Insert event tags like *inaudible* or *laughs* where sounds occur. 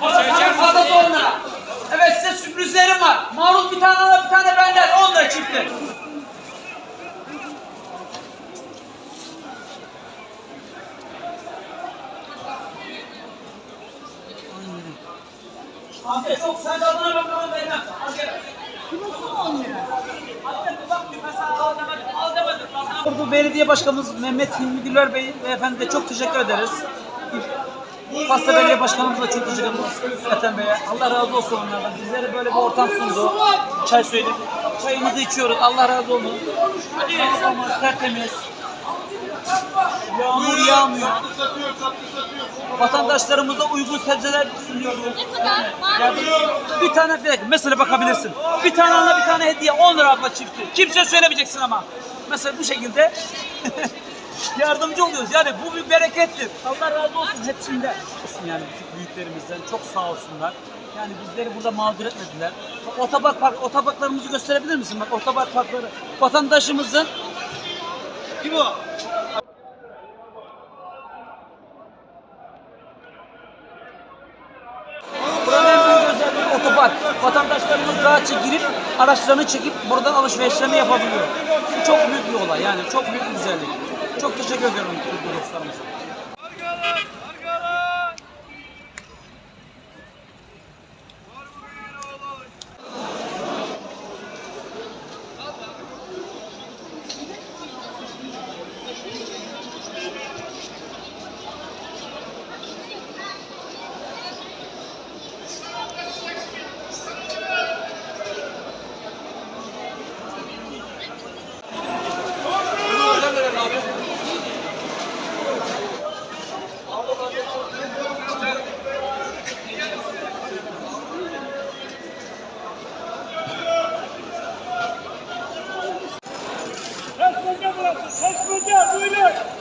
Fazla sonra. Evet size sürprizlerim var. Marul bir tane ona bir tane benden. Onu da çıktı. Ahmet yok sen tadına bakalım vermem. Al gel. Bu belediye başkanımız Mehmet Hilmi Güler Bey beyefendi çok teşekkür ederiz. Pasta Belediye Başkanımıza da çok teşekkür ederiz Ethem Bey'e. Allah razı olsun onlardan. Bizlere böyle bir ortam sundu. Çay söyledik. Çayımızı içiyoruz. Allah razı olsun. Havamız tertemiz. Yağmur yağmıyor. Vatandaşlarımıza uygun sebzeler sunuyoruz. Yani bir tane bir dakika, mesela bakabilirsin. Bir tane alana bir tane hediye 10 lira abla çifti. Kimseye söylemeyeceksin ama. Mesela bu şekilde *laughs* yardımcı oluyoruz. Yani bu bir berekettir. Allah razı olsun hepsinde. Olsun yani büyüklerimizden çok sağ olsunlar. Yani bizleri burada mağdur etmediler. Otopark park, otoparklarımızı gösterebilir misin? Bak otopark parkları vatandaşımızın kim o? Otopark. Vatandaşlarımız rahatça girip araçlarını çekip buradan alışverişlerini yapabiliyor. Çok büyük bir olay yani çok büyük bir güzellik. Çok teşekkür ediyorum Türk dostlarımıza. Thank you. Burası seçmece böyle.